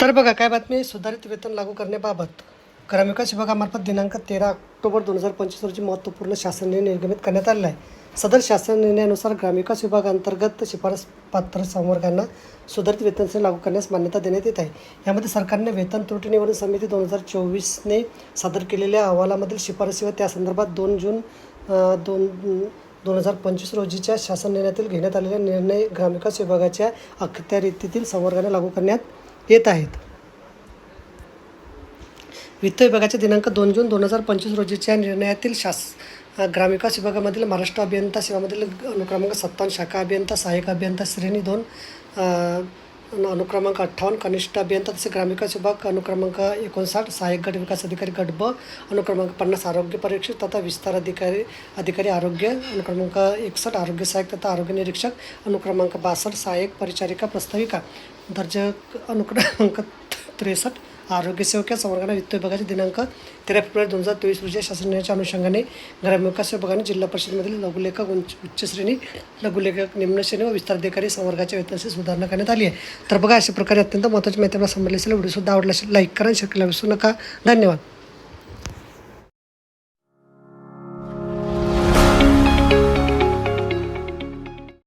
तर बघा काय बातमी सुधारित वेतन लागू करण्याबाबत ग्रामविकास विभागामार्फत दिनांक तेरा ऑक्टोबर दोन हजार पंचवीस रोजी महत्त्वपूर्ण शासन निर्णय निर्गमित करण्यात आलेला आहे. सदर शासन निर्णयानुसार ग्रामविकास विभागांतर्गत शिफारस पात्र संवर्गांना सुधारित वेतन लागू करण्यास मान्यता देण्यात येत आहे. यामध्ये सरकारने वेतन त्रुटी निवारण समिती दोन हजार चोवीसने सादर केलेल्या अहवालामधील शिफारसी व त्या संदर्भात दोन जून दोन दोन हजार पंचवीस रोजीच्या शासन निर्णयातील घेण्यात आलेल्या निर्णय ग्रामविकास विभागाच्या अखत्यारीतील संवर्गाने लागू करण्यात येत आहेत. वित्त विभागाच्या दिनांक दोन जून दोन हजार पंचवीस रोजीच्या निर्णयातील शास ग्रामविकास विभागामधील महाराष्ट्र अभियंता सेवामधील अनुक्रमांक सत्तावन्न शाखा अभियंता सहाय्यक अभियंता श्रेणी दोन अनुक्रमांक अठ्ठावन्न कनिष्ठ अभियंता तसे ग्रामविकास विभाग अनुक्रमांक एकोणसाठ सहाय्यक गट विकास अधिकारी गट ब अनुक्रमांक पन्नास आरोग्य परीक्षक तथा विस्तार अधिकारी अधिकारी आरोग्य अनुक्रमांक एकसष्ट आरोग्य सहाय्यक तथा आरोग्य निरीक्षक अनुक्रमांक बासष्ट सहाय्यक परिचारिका प्रस्ताविका दर्जा अनुक्रमांक त्रेसष्ट आरोग्य सेवक या संवर्गाने वित्त विभागाचे दिनांक तेरा फेब्रुवारी दोन हजार तेवीस रोजी शासनाच्या अनुषंगाने ग्रामविकास विभागाने जिल्हा परिषदेमधील लघुलेखक उंच उच्च श्रेणी लघुलेखक निम्न श्रेणी व विस्ताराधिकारी संवर्गाच्या वेतनाशी सुधारणा करण्यात आली आहे. तर बघा अशा प्रकारे अत्यंत महत्त्वाची माहिती आपल्याला समजली असेल व्हिडिओसुद्धा आवडला असेल लाईक करा शेअर करायला विसरू नका. धन्यवाद.